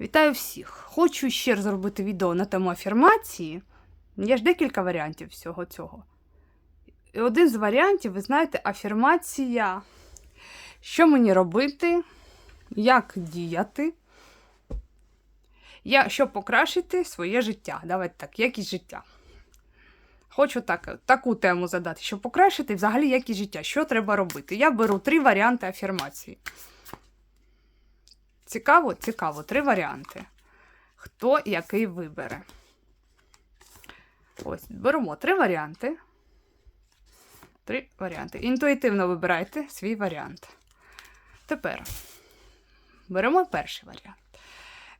Вітаю всіх! Хочу ще раз зробити відео на тему афірмації. Є ж декілька варіантів всього цього. І один з варіантів, ви знаєте, афірмація. Що мені робити, як діяти, я, щоб покращити своє життя. Давайте так, якість життя. Хочу так, таку тему задати, щоб покращити взагалі якість життя. Що треба робити? Я беру три варіанти афірмації. Цікаво, цікаво, три варіанти. Хто який вибере? Ось, беремо три варіанти. Три варіанти. Інтуїтивно вибирайте свій варіант. Тепер беремо перший варіант.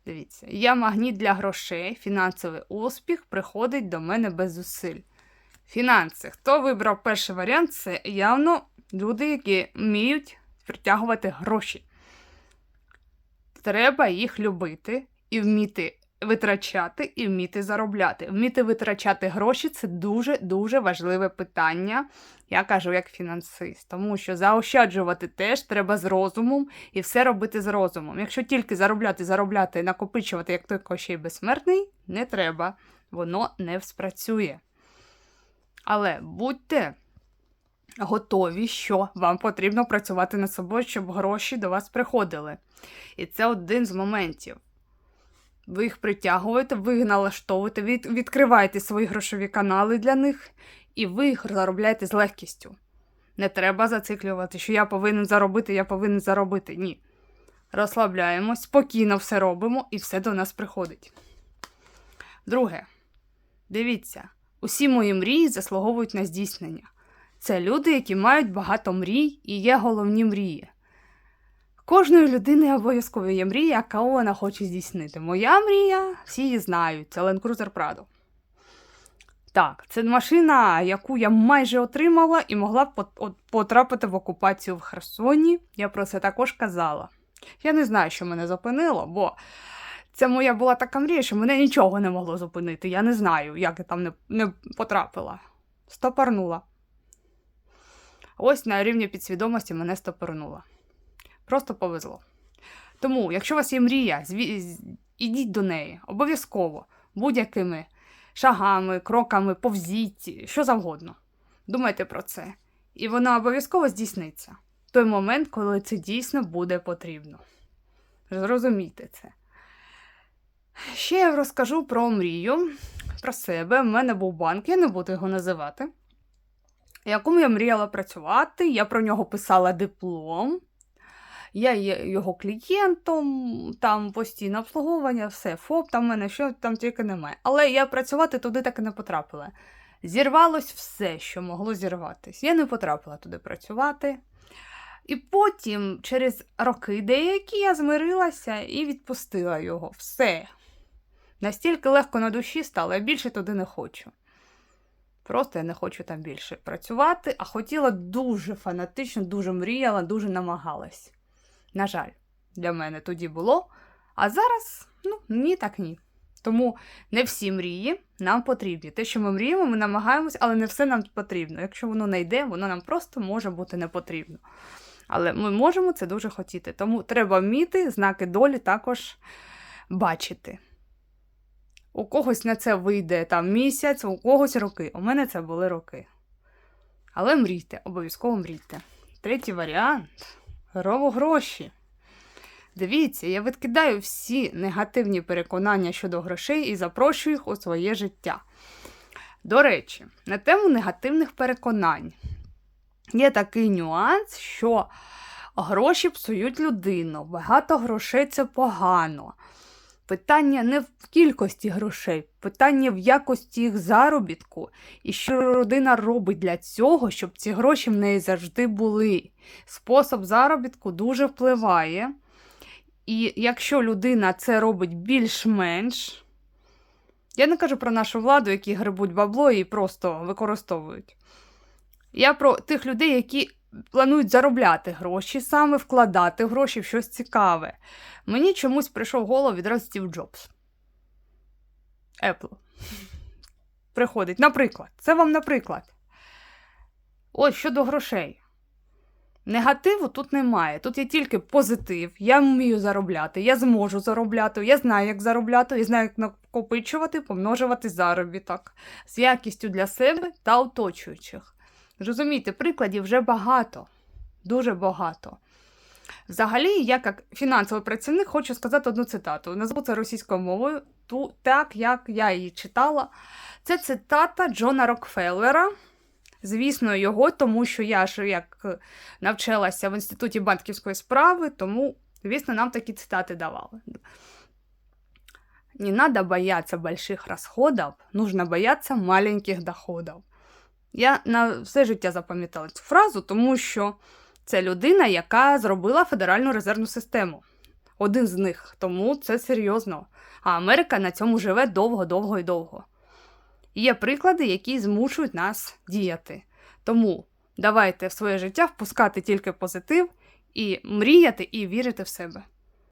Дивіться, я магніт для грошей, фінансовий успіх приходить до мене без зусиль. Фінанси. Хто вибрав перший варіант, це явно люди, які вміють притягувати гроші. Треба їх любити і вміти витрачати, і вміти заробляти. Вміти витрачати гроші це дуже-дуже важливе питання. Я кажу як фінансист, тому що заощаджувати теж треба з розумом і все робити з розумом. Якщо тільки заробляти, заробляти, накопичувати, як той кощей безсмертний, не треба, воно не спрацює. Але будьте готові, що вам потрібно працювати над собою, щоб гроші до вас приходили. І це один з моментів. Ви їх притягуєте, ви їх налаштовуєте, від, відкриваєте свої грошові канали для них, і ви їх заробляєте з легкістю. Не треба зациклювати, що я повинен заробити, я повинен заробити. Ні. Розслабляємось, спокійно все робимо і все до нас приходить. Друге, дивіться, усі мої мрії заслуговують на здійснення. Це люди, які мають багато мрій і є головні мрії. Кожної людини обов'язково є мрія, яка вона хоче здійснити. Моя мрія, всі її знають, це Land Cruiser Prado. Так, це машина, яку я майже отримала і могла б потрапити в окупацію в Херсоні. Я про це також казала. Я не знаю, що мене зупинило, бо це моя була така мрія, що мене нічого не могло зупинити. Я не знаю, як я там не, не потрапила. Стопорнула. Ось на рівні підсвідомості мене стопорнула. Просто повезло. Тому, якщо у вас є мрія, ідіть до неї обов'язково будь-якими шагами, кроками, повзіть, що завгодно. Думайте про це. І вона обов'язково здійсниться в той момент, коли це дійсно буде потрібно. Зрозумійте це. Ще я розкажу про мрію, про себе. У мене був банк, я не буду його називати, якому я мріяла працювати. Я про нього писала диплом. Я є його клієнтом, там постійне обслуговування, все, ФОП, там в мене що там тільки немає. Але я працювати туди так і не потрапила. Зірвалось все, що могло зірватись. Я не потрапила туди працювати. І потім, через роки деякі, я змирилася і відпустила його. Все. Настільки легко на душі стало, я більше туди не хочу. Просто я не хочу там більше працювати, а хотіла дуже фанатично, дуже мріяла, дуже намагалась. На жаль, для мене тоді було. А зараз, ну, ні, так ні. Тому не всі мрії нам потрібні. Те, що ми мріємо, ми намагаємось, але не все нам потрібно. Якщо воно не йде, воно нам просто може бути не потрібно. Але ми можемо це дуже хотіти. Тому треба вміти знаки долі також бачити. У когось на це вийде там місяць, у когось роки. У мене це були роки. Але мрійте, обов'язково мрійте. Третій варіант. Рово гроші. Дивіться, я відкидаю всі негативні переконання щодо грошей і запрошую їх у своє життя. До речі, на тему негативних переконань є такий нюанс, що гроші псують людину, багато грошей це погано. Питання не в кількості грошей, питання в якості їх заробітку, і що родина робить для цього, щоб ці гроші в неї завжди були. Спосіб заробітку дуже впливає. І якщо людина це робить більш-менш, я не кажу про нашу владу, які грибуть бабло і просто використовують. Я про тих людей, які планують заробляти гроші, саме вкладати гроші в щось цікаве. Мені чомусь прийшов в голову відразу Стів Джобс. Apple. Приходить. Наприклад, це вам наприклад. Ось щодо грошей. Негативу тут немає. Тут є тільки позитив. Я вмію заробляти, я зможу заробляти, я знаю, як заробляти, і знаю, як накопичувати, помножувати заробіток з якістю для себе та оточуючих. Розумієте, прикладів вже багато, дуже багато. Взагалі, я як фінансовий працівник хочу сказати одну цитату. Назву це російською мовою, ту, так як я її читала. Це цитата Джона Рокфеллера. Звісно, його, тому що я ж як навчалася в інституті банківської справи, тому, звісно, нам такі цитати давали. Не надо бояться больших расходов, нужно бояться маленьких доходов. Я на все життя запам'ятала цю фразу, тому що це людина, яка зробила Федеральну резервну систему. Один з них, тому це серйозно. А Америка на цьому живе довго, довго і довго. Є приклади, які змушують нас діяти. Тому давайте в своє життя впускати тільки позитив і мріяти і вірити в себе.